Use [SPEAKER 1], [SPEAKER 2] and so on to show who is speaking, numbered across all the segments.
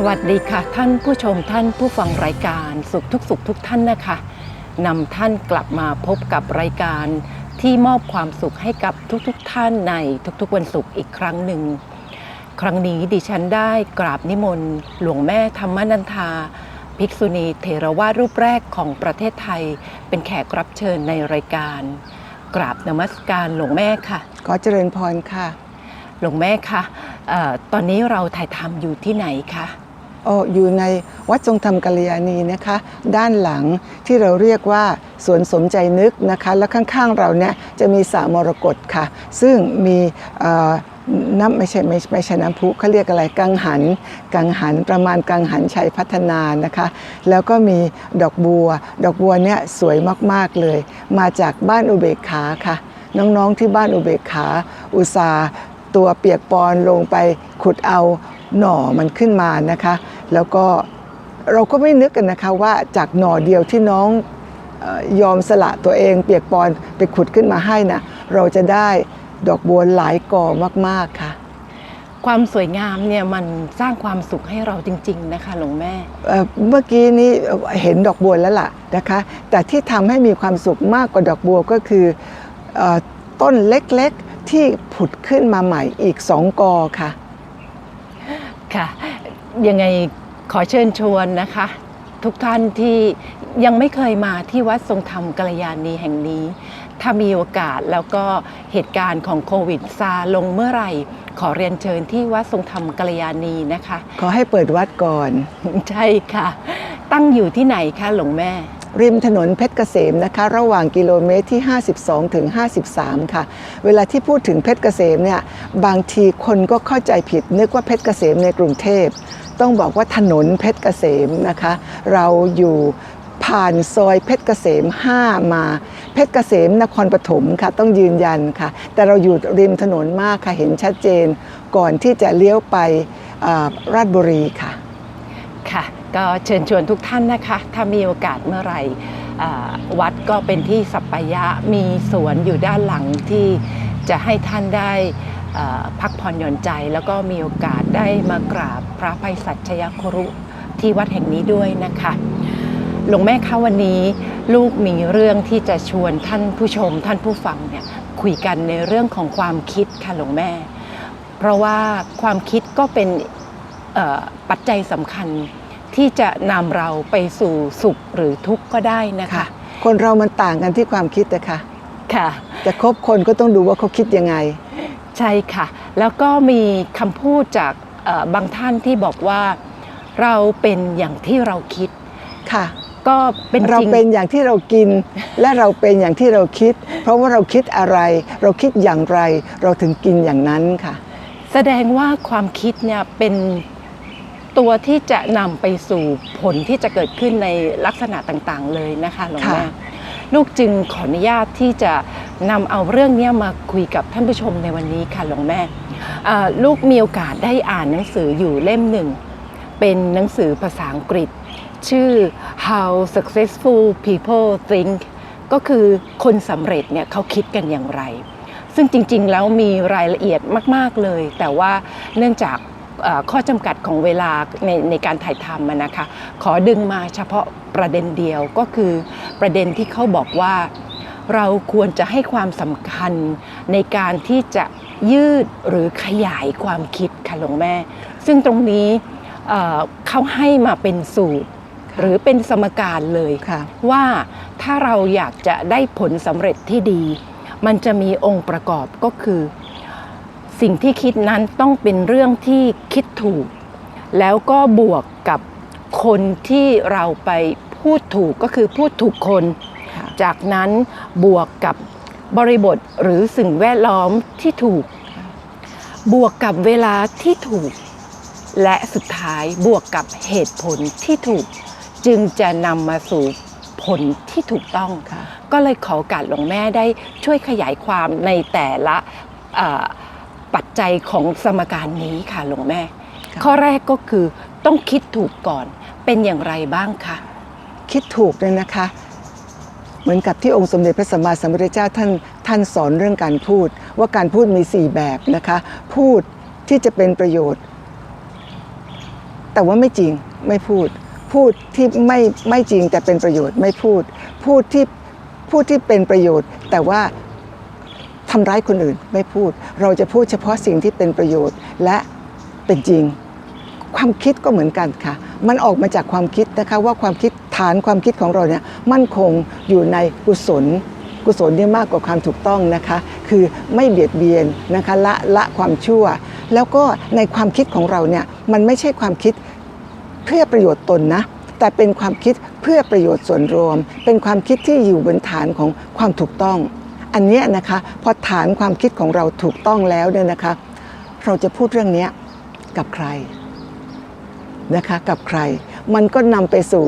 [SPEAKER 1] สวัสดีค่ะ ท่านผู้ชมท่านผู้ฟังรายการสุขทุกสุขทุกท่านนะคะนำท่านกลับมาพบกับรายการที่มอบความสุขให้กับทุกๆทท่านในทุกๆวันศุกร์อีกครั้งหนึ่ง ครั้งนี้ดิฉันได้กราบนิมนต์หลวงแม่ธรรมนันทา ภิกษุณีเทรวาสรูปแรกของประเทศไทย เป็นแขกรับเชิญในรายการ กราบนมัสการหลวงแม่ค่ะ
[SPEAKER 2] ขอเจริญพรค่ะ
[SPEAKER 1] หลวงแม่คะเอ่อตอนนี้เราถ่ายทำอยู่ที่ไหนคะ
[SPEAKER 2] โอ้อยู่ในวัดทรงธรรมกัลยาณีนะคะ ด้านหลังที่เราเรียกว่าสวนสมใจนึกนะคะ แล้วข้างๆเราเนี่ยจะมีสระมรกตค่ะ ซึ่งมีน้ำไม่ใช่ไม่ไม่ใช่น้ำพุเขาเรียกอะไรกังหันกังหันประมาณกังหันชัยพัฒนานะคะ แล้วก็มีดอกบัว ดอกบัวเนี่ยสวยมากๆเลย มาจากบ้านอุเบกขาค่ะ น้องๆที่บ้านอุเบกขา อุตสาตัวเปียกปอนลงไปขุดเอาหน่อมันขึ้นมานะคะ แล้วก็เราก็ไม่นึกกันนะคะว่าจากหน่อเดียวที่น้องเอ่อยอมสละตัวเองเปียกปอนไปขุดขึ้นมาให้นะเราจะได้ดอกบัวหลายก่อมากๆค่ะ
[SPEAKER 1] ความสวยงามเนี่ยมันสร้างความสุขให้เราจริง ๆ นะคะหลวงแม่
[SPEAKER 2] เอ่อเมื่อกี้นี้เห็นดอกบัวแล้วล่ะนะคะ แต่ที่ทำให้มีความสุขมากกว่าดอกบัวก็คือเออต้นเล็กๆที่ผุดขึ้นมาใหม่อีกสองกอค่ะ
[SPEAKER 1] ค่ะ ยังไงขอเชิญชวนนะคะ ทุกท่านที่ยังไม่เคยมาที่วัดทรงธรรมกัลยาณีแห่งนี้ ถ้ามีโอกาสแล้วก็เหตุการณ์ของโควิดซาลงเมื่อไหร่ ขอเรียนเชิญที่วัดทรงธรรมกัลยาณีนะคะ
[SPEAKER 2] ขอให้เปิดวัดก่อน
[SPEAKER 1] ใช่ค่ะ ตั้งอยู่ที่ไหนคะหลวงแม่
[SPEAKER 2] ริมถนนเพชรเกษมนะคะ ระหว่างกิโลเมตรที่ 52ถึง53 ค่ะ เวลาที่พูดถึงเพชรเกษมเนี่ยบางทีคนก็เข้าใจผิดนึกว่าเพชรเกษมในกรุงเทพ ต้องบอกว่าถนนเพชรเกษมนะคะ เราอยู่ผ่านซอยเพชรเกษม 5 มา เพชรเกษมนครปฐมค่ะต้องยืนยันค่ะ แต่เราอยู่ริมถนนมากค่ะเห็นชัดเจน ก่อนที่จะเลี้ยวไปอ่าราชบุรีค่ะ
[SPEAKER 1] ค่ะ ก็เชิญชวนทุกท่านนะคะ ถ้ามีโอกาสเมื่อไหร่วัดก็เป็นที่สัปปายะมีสวนอยู่ด้านหลังที่จะให้ท่านได้ พักผ่อนหย่อนใจแล้วก็มีโอกาสได้มากราบพระภัยสัชยครุที่วัดแห่งนี้ด้วยนะคะหลวงแม่คะวันนี้ลูกมีเรื่องที่จะชวนท่านผู้ชมท่านผู้ฟังเนี่ยคุยกันในเรื่องของความคิดค่ะหลวงแม่ เพราะว่าความคิดก็เป็นเอ่อปัจจัยสำคัญที่จะนำเราไปสู่สุขหรือทุกข์ก็ได้นะคะ
[SPEAKER 2] ค่ะคนเรามันต่างกันที่ความคิดนะคะ
[SPEAKER 1] ค่ะ
[SPEAKER 2] จะคบคนก็ต้องดูว่าเขาคิดยังไง
[SPEAKER 1] ใช่ค่ะ แล้วก็มีคำพูดจากเอ่อบางท่านที่บอกว่าเราเป็นอย่างที่เราคิด
[SPEAKER 2] ค่ะ
[SPEAKER 1] ก็เป็น
[SPEAKER 2] เรา
[SPEAKER 1] จริง
[SPEAKER 2] เป็นอย่างที่เรากิน และเราเป็นอย่างที่เราคิด เพราะว่าเราคิดอะไร เราคิดอย่างไร เราถึงกินอย่างนั้นค่ะ
[SPEAKER 1] แสดงว่าความคิดเนี่ยเป็นตัวที่จะนำไปสู่ผลที่จะเกิดขึ้นในลักษณะต่างๆ เลยนะคะหลวงแม่
[SPEAKER 2] ค่ะ
[SPEAKER 1] ลูกจึงขออนุญาตที่จะ นำเอาเรื่องนี้มาคุยกับท่านผู้ชมในวันนี้ค่ะหลวงแม่ลูกมีโอกาสได้อ่านหนังสืออยู่เล่มหนึ่ง เป็นหนังสือภาษาอังกฤษ ชื่อ How Successful People Think ก็คือคนสำเร็จเนี่ยเขาคิดกันอย่างไร ซึ่งจริงๆแล้วมีรายละเอียดมาก ๆเลย แต่ว่าเนื่องจากข้อจำกัดของเวลาในในการถ่ายทำนะคะ ขอดึงมาเฉพาะประเด็นเดียวก็คือประเด็นที่เขาบอกว่า เราควรจะให้ความสำคัญในการที่จะยืดหรือขยายความคิดค่ะหลวงแม่ ซึ่งตรงนี้เอ่อเขาให้มาเป็นสูตร หรือเป็นสมการเลย
[SPEAKER 2] ค่ะ
[SPEAKER 1] ว่าถ้าเราอยากจะได้ผลสำเร็จที่ดี มันจะมีองค์ประกอบก็คือ สิ่งที่คิดนั้นต้องเป็นเรื่องที่คิดถูก แล้วก็บวกกับคนที่เราไปพูดถูกก็คือพูดถูกคน
[SPEAKER 2] ค่ะ
[SPEAKER 1] จากนั้นบวกกับบริบทหรือสิ่งแวดล้อมที่ถูก บวกกับเวลาที่ถูก และสุดท้ายบวกกับเหตุผลที่ถูก จึงจะนำมาสู่ผลที่ถูกต้อง
[SPEAKER 2] ค่ะ
[SPEAKER 1] ก็เลยขอโอการหลวงแม่ได้ช่วยขยายความในแต่ละเอ่อปัจจัยของสมการนี้ค่ะหลวงแม่
[SPEAKER 2] ค่ะ
[SPEAKER 1] ข้อแรกก็คือต้องคิดถูกก่อนเป็นอย่างไรบ้างคะ
[SPEAKER 2] คิดถูกเลยนะคะ เหมือนกับที่องค์สมเด็จพระสัมมาสัมพุทธเจ้าท่านท่านสอนเรื่องการพูด ว่าการพูดมี 4 แบบนะคะ พูดที่จะเป็นประโยชน์ แต่ว่าไม่จริงไม่พูด พูดที่ไม่ไม่จริงแต่เป็นประโยชน์ไม่พูด พูดที่พูดที่เป็นประโยชน์ แต่ว่าทำร้ายคนอื่นไม่พูด เราจะพูดเฉพาะสิ่งที่เป็นประโยชน์และเป็นจริง ความคิดก็เหมือนกันค่ะ มันออกมาจากความคิดนะคะว่าความคิด ฐานความคิดของเราเนี่ยมั่นคงอยู่ในกุศล กุศลเนี่ยมากกว่าความถูกต้องนะคะ คือไม่เบียดเบียนนะคะละละความชั่ว แล้วก็ในความคิดของเราเนี่ยมันไม่ใช่ความคิดเพื่อประโยชน์ตนนะแต่เป็นความคิดเพื่อประโยชน์ส่วนรวม เป็นความคิดที่อยู่บนฐานของความถูกต้อง อันนี้นะคะพอฐานความคิดของเราถูกต้องแล้วเนี่ยนะคะ เราจะพูดเรื่องนี้กับใครนะคะกับใคร มันก็นำไปสู่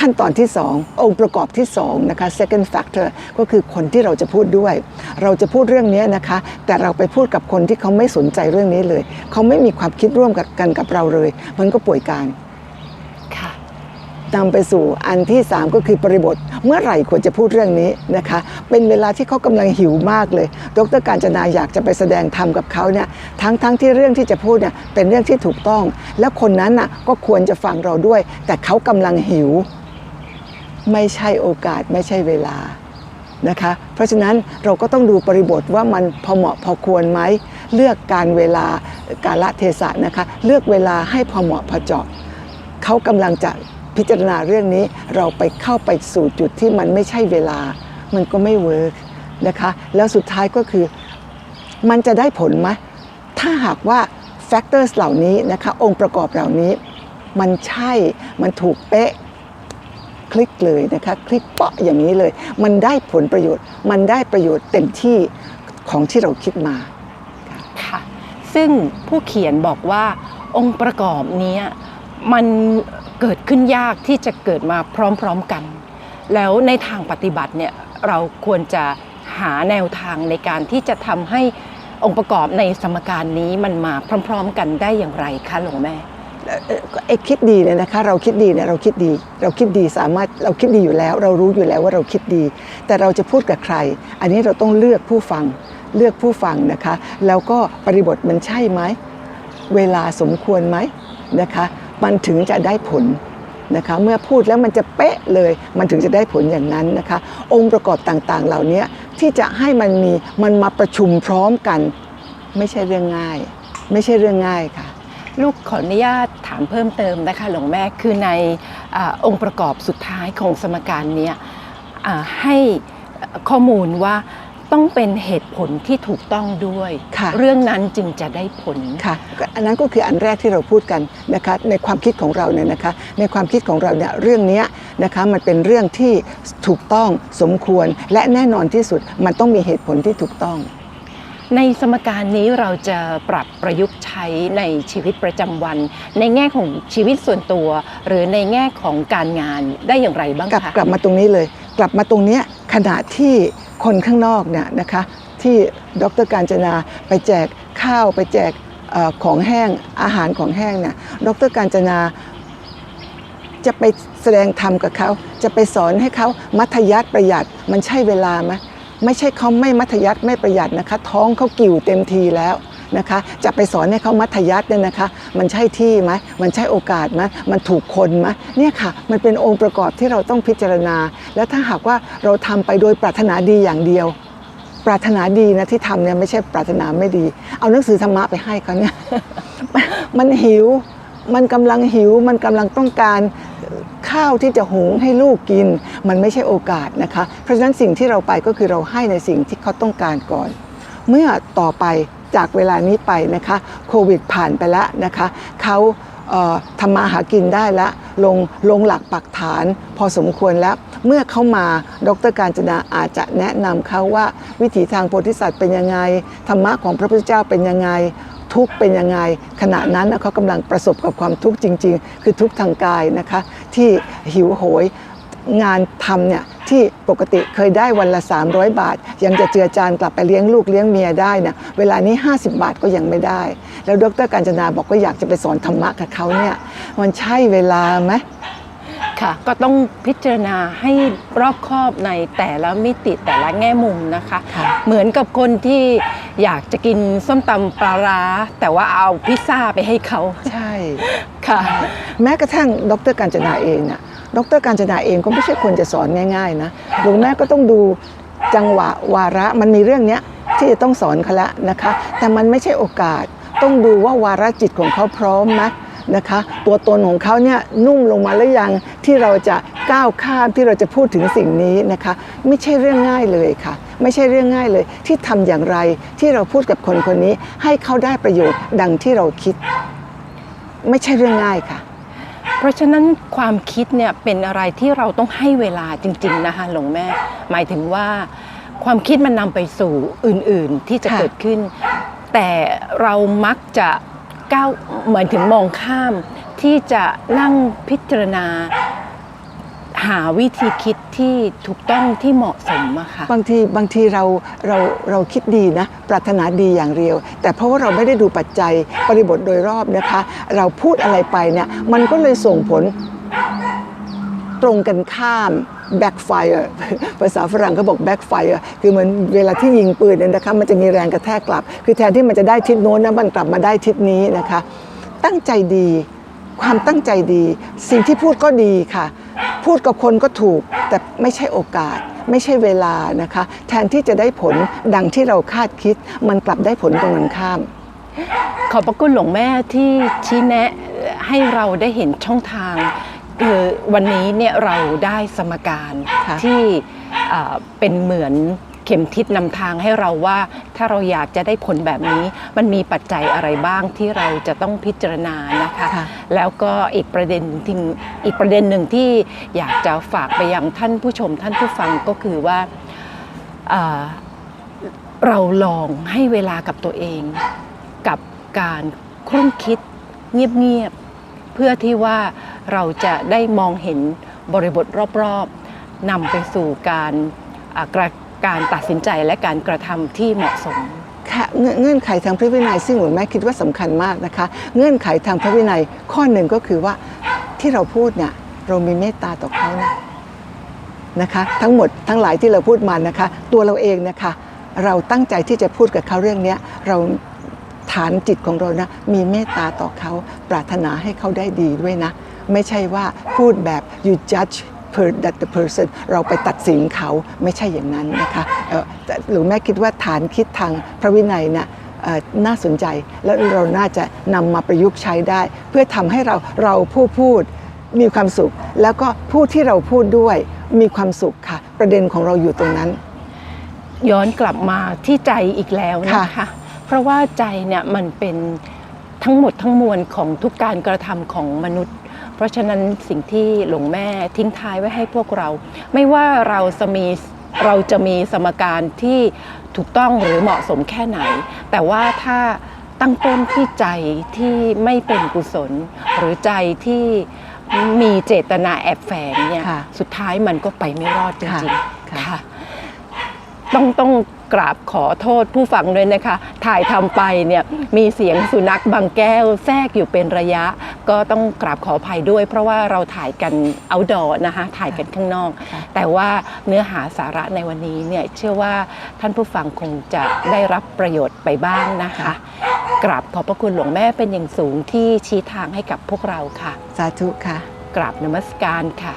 [SPEAKER 2] ขั้นตอนที่ 2 องค์ประกอบที่2นะคะ second factor ก็คือคนที่เราจะพูดด้วย เราจะพูดเรื่องนี้นะคะ แต่เราไปพูดกับคนที่เขาไม่สนใจเรื่องนี้เลย เขาไม่มีความคิดร่วมกันกับเราเลย มันก็ป่วยการ
[SPEAKER 1] ค่ะ
[SPEAKER 2] นำไปสู่อันที่ 3 ก็คือปริบท เมื่อไหร่ควรจะพูดเรื่องนี้นะคะ เป็นเวลาที่เขากำลังหิวมากเลย ดรการจนาอยากจะไปแสดงธรรมกับเขาเนี่ยทั้งทั้งที่เรื่องที่จะพูดเนี่ยเป็นเรื่องที่ถูกต้อง แล้วคนนั้นน่ะก็ควรจะฟังเราด้วย แต่เขากำลังหิว ไม่ใช่โอกาสไม่ใช่เวลานะคะเพราะฉะนั้นเราก็ต้องดูปริบทว่ามันพอเหมาะพอควรไหมเลือกการเวลากาลเทศะนะคะเลือกเวลาให้พอเหมาะพอเจาะเขากำลังจะพิจารณาเรื่องนี้เราไปเข้าไปสู่จุดที่มันไม่ใช่เวลา มันก็ไม่เวิร์กนะคะแล้วสุดท้ายก็คือมันจะได้ผลไหมถ้าหากว่าแฟกเตอร์เหล่านี้นะคะองค์ประกอบเหล่านี้ มันใช่มันถูกเป๊ะ คลิกเลยนะคะ คลิกเปาะอย่างนี้เลย มันได้ผลประโยชน์ มันได้ประโยชน์เต็มที่ของที่เราคิดมา
[SPEAKER 1] ค่ะซึ่งผู้เขียนบอกว่าองค์ประกอบนี้มันเกิดขึ้นยากที่จะเกิดมาพร้อมๆกัน แล้วในทางปฏิบัติเนี่ยเราควรจะหาแนวทางในการที่จะทำให้องค์ประกอบในสมการนี้มันมาพร้อม ๆ กันได้อย่างไรคะหลวงแม่
[SPEAKER 2] ไอ้คิดดีเนี่ยนะคะ เราคิดดีเนี่ยเราคิดดี เราคิดดีสามารถเราคิดดีอยู่แล้ว เรารู้อยู่แล้วว่าเราคิดดี แต่เราจะพูดกับใคร อันนี้เราต้องเลือกผู้ฟังเลือกผู้ฟังนะคะ แล้วก็ปริบทมันใช่ไหมเวลาสมควรไหมนะคะ มันถึงจะได้ผลนะคะเมื่อพูดแล้วมันจะเป๊ะเลย มันถึงจะได้ผลอย่างนั้นนะคะ องค์ประกอบต่างๆเหล่านี้ที่จะให้มันมีมันมาประชุมพร้อมกัน ไม่ใช่เรื่องง่าย ไม่ใช่เรื่องง่ายค่ะ
[SPEAKER 1] ลูกขออนุญาตถามเพิ่มเติมนะคะหลวงแม่คือในอาองค์ประกอบสุดท้ายของสมการเนี้ยอ่าให้ข้อมูลว่าต้องเป็นเหตุผลที่ถูกต้องด้วย
[SPEAKER 2] ค่ะ
[SPEAKER 1] เรื่องนั้นจึงจะได้ผล
[SPEAKER 2] ค่ะก็อันนั้นก็คืออันแรกที่เราพูดกันนะคะในความคิดของเราเนี่ยนะคะในความคิดของเราเนี่ยเรื่องเนี้ยนะคะมันเป็นเรื่องที่ถูกต้องสมควร และแน่นอนที่สุดมันต้องมีเหตุผลที่ถูกต้อง
[SPEAKER 1] ในสมการนี้เราจะปรับประยุกต์ใช้ในชีวิตประจำวัน ในแง่ของชีวิตส่วนตัว หรือในแง่ของการงานได้อย่างไรบ้าง
[SPEAKER 2] กลับ
[SPEAKER 1] คะ
[SPEAKER 2] กลับมาตรงนี้เลย กลับมาตรงเนี้ยขณะที่คนข้างนอกเนี่ยนะคะที่ดรการจนาไปแจกข้าวไปแจกเออของแห้งอาหารของแห้งเนี่ยดรการจนาจะไปแสดงธรรมกับเขาจะไปสอนให้เขามัธยัติประหยัดมันใช่เวลาไหม ไม่ใช่เขาไม่มัธยัติไม่ประหยัดนะคะ ท้องเขากิ่วเต็มทีแล้วนะคะ จะไปสอนให้เขามัธยัติเนี่ยนะคะ มันใช่ที่ไหมมันใช่โอกาสไหมมันถูกคนไหมเนี่ยค่ะ มันเป็นองค์ประกอบที่เราต้องพิจารณา แล้วถ้าหากว่าเราทำไปโดยปรารถนาดีอย่างเดียว ปรารถนาดีนะที่ทำเนี่ยไม่ใช่ปรารถนาไม่ดี เอาหนังสือธรรมะไปให้เขาเนี่ยมันหิวมันกำลังหิวมันกำลังต้องการ ข้าวที่จะหุงให้ลูกกิน มันไม่ใช่โอกาสนะคะ เพราะฉะนั้นสิ่งที่เราไปก็คือเราให้ในสิ่งที่เขาต้องการก่อน เมื่อต่อไปจากเวลานี้ไปนะคะโควิดผ่านไปแล้วนะคะเขาทำมาหากินได้แล้วลงลงหลักปักฐานพอสมควรแล้ว เมื่อเขามาดรการจนาอาจจะแนะนำเขาว่าวิถีทางโพธิสัตว์เป็นยังไงธรรมะของพระพุทธเจ้าเป็นยังไง ทุกข์เป็นยังไง ขณะนั้นน่ะเขากำลังประสบกับความทุกข์จริง ๆ คือทุกข์ทางกายนะคะที่หิวโหยงานทำเนี่ยที่ปกติเคยได้วันละ 300 บาท ยังจะเจือจานกลับไปเลี้ยงลูกเลี้ยงเมียได้เนี่ยเวลานี้ 50 บาทก็ยังไม่ได้ แล้วดรการจนาบอกว่าอยากจะไปสอนธรรมะกับเขาเนี่ยมันใช่เวลาไหม
[SPEAKER 1] ค่ะก็ต้องพิจารณาให้รอบคอบในแต่ละมิติแต่ละแง่มุมนะคะ
[SPEAKER 2] ค่ะ
[SPEAKER 1] เหมือนกับคนที่ อยากจะกินส้มตำปลาร้า แต่ว่าเอาพิซซ่าไปให้เขา
[SPEAKER 2] ใช่
[SPEAKER 1] ค่ะ
[SPEAKER 2] แม้กระทั่งดรการจนาเองน่ะดรการจนาเองก็ไม่ใช่คนจะสอนง่ายๆนะหลวงแม่ก็ต้องดูจังหวะวาระมันมีเรื่องเนี้ยที่จะต้องสอนเขาละนะคะ แต่มันไม่ใช่โอกาส ต้องดูว่าวาระจิตของเขาพร้อมไหม นะคะ ตัวตนของเขาเนี่ยนุ่มลงมาหรือยังที่เราจะก้าวข้ามที่เราจะพูดถึงสิ่งนี้นะคะ ไม่ใช่เรื่องง่ายเลยค่ะ ไม่ใช่เรื่องง่ายเลย ที่ทำอย่างไรที่เราพูดกับคนคนนี้ ให้เขาได้ประโยชน์ดังที่เราคิด ไม่ใช่เรื่องง่ายค่ะ
[SPEAKER 1] เพราะฉะนั้นความคิดเนี่ยเป็นอะไรที่เราต้องให้เวลาจริง ๆ นะคะหลวงแม่ หมายถึงว่าความคิดมันนำไปสู่อื่นๆที่จะเกิดขึ้น แต่เรามักจะ ก้าวเหมือนถึงมองข้ามที่จะนั่งพิจารณา หาวิธีคิดที่ถูกต้องที่เหมาะสมอะค่ะ
[SPEAKER 2] บางทีบางทีเราเราเราคิดดีนะ ปรารถนาดีอย่างเดียว แต่เพราะว่าเราไม่ได้ดูปัจจัยบริบทโดยรอบนะคะ เราพูดอะไรไปเนี่ยมันก็เลยส่งผล ตรงกันข้าม backfire ภาษาฝรั่งเขาบอก backfire คือเหมือนเวลาที่ยิงปืนเนี่ยนะคะมันจะมีแรงกระแทกกลับ คือแทนที่มันจะได้ทิศโน้นนะมันกลับมาได้ทิศนี้นะคะ ตั้งใจดี ความตั้งใจดี สิ่งที่พูดก็ดีค่ะ พูดกับคนก็ถูก แต่ไม่ใช่โอกาส ไม่ใช่เวลานะคะ แทนที่จะได้ผลดังที่เราคาดคิด มันกลับได้ผลตรงกันข้าม
[SPEAKER 1] ขอบพระคุณหลวงแม่ที่ชี้แนะให้เราได้เห็นช่องทาง คือวันนี้เนี่ยเราได้สมการ
[SPEAKER 2] ค่ะ
[SPEAKER 1] ที่เอ่อเป็นเหมือนเข็มทิศนำทางให้เราว่าถ้าเราอยากจะได้ผลแบบนี้ มันมีปัจจัยอะไรบ้างที่เราจะต้องพิจารณานะคะ
[SPEAKER 2] ค่ะ
[SPEAKER 1] แล้วก็อีกประเด็นที่อีกประเด็นหนึ่งที่อยากจะฝากไปยังท่านผู้ชมท่านผู้ฟังก็คือว่าเอ่อเราลองให้เวลากับตัวเอง กับการครุ่นคิดเงียบๆ เพื่อที่ว่าเราจะได้มองเห็นบริบทรอบๆนำไปสู่การการตัดสินใจและการกระทำที่เหมาะสม
[SPEAKER 2] ค่ะเงื่อนไขทางพระวินัยซึ่งหลวงแม่คิดว่าสำคัญมากนะคะ เงื่อนไขทางพระวินัยข้อหนึ่งก็คือว่าที่เราพูดเนี่ยเรามีเมตตาต่อเขานะนะคะ ทั้งหมดทั้งหลายที่เราพูดมานะคะ ตัวเราเองนะคะ เราตั้งใจที่จะพูดกับเขาเรื่องเนี้ยเรา ฐานจิตของเรานะมีเมตตาต่อเขาปรารถนาให้เขาได้ดีด้วยนะ ไม่ใช่ว่าพูดแบบ you judge per that the person เราไปตัดสินเขาไม่ใช่อย่างนั้นนะคะเอ่อแต่หลวงแม่คิดว่าฐานคิดทางพระวินัยเนี่ยเอ่อน่าสนใจแล้วเราน่าจะนำมาประยุกต์ใช้ได้ เพื่อทำให้เราเราผู้พูดมีความสุข แล้วก็ผู้ที่เราพูดด้วยมีความสุขค่ะ ประเด็นของเราอยู่ตรงนั้น
[SPEAKER 1] ย้อนกลับมาที่ใจอีกแล้วนะคะ
[SPEAKER 2] ค่ะ
[SPEAKER 1] เพราะว่าใจเนี่ยมันเป็นทั้งหมดทั้งมวลของทุกการกระทำของมนุษย์ เพราะฉะนั้นสิ่งที่หลวงแม่ทิ้งท้ายไว้ให้พวกเรา ไม่ว่าเราจะมีเราจะมีสมการที่ถูกต้องหรือเหมาะสมแค่ไหน แต่ว่าถ้าตั้งต้นที่ใจที่ไม่เป็นกุศล หรือใจที่มีเจตนาแอบแฝงเนี่ย
[SPEAKER 2] ค่ะ
[SPEAKER 1] สุดท้ายมันก็ไปไม่รอดจริง
[SPEAKER 2] ค่ะ
[SPEAKER 1] ๆค่ะ ต้องต้องกราบขอโทษผู้ฟังด้วยนะคะ ถ่ายทำไปเนี่ยมีเสียงสุนัขบางแก้วแทรกอยู่เป็นระยะ ก็ต้องกราบขออภัยด้วย เพราะว่าเราถ่ายกัน outdoor นะคะถ่ายกันข้างนอก
[SPEAKER 2] ค่ะ
[SPEAKER 1] แต่ว่าเนื้อหาสาระในวันนี้เนี่ยเชื่อว่าท่านผู้ฟังคงจะได้รับประโยชน์ไปบ้างนะคะ กราบขอบพระคุณหลวงแม่เป็นอย่างสูงที่ชี้ทางให้กับพวกเราค่ะ
[SPEAKER 2] สาธุค่ะ
[SPEAKER 1] กราบนมัสการค่ะ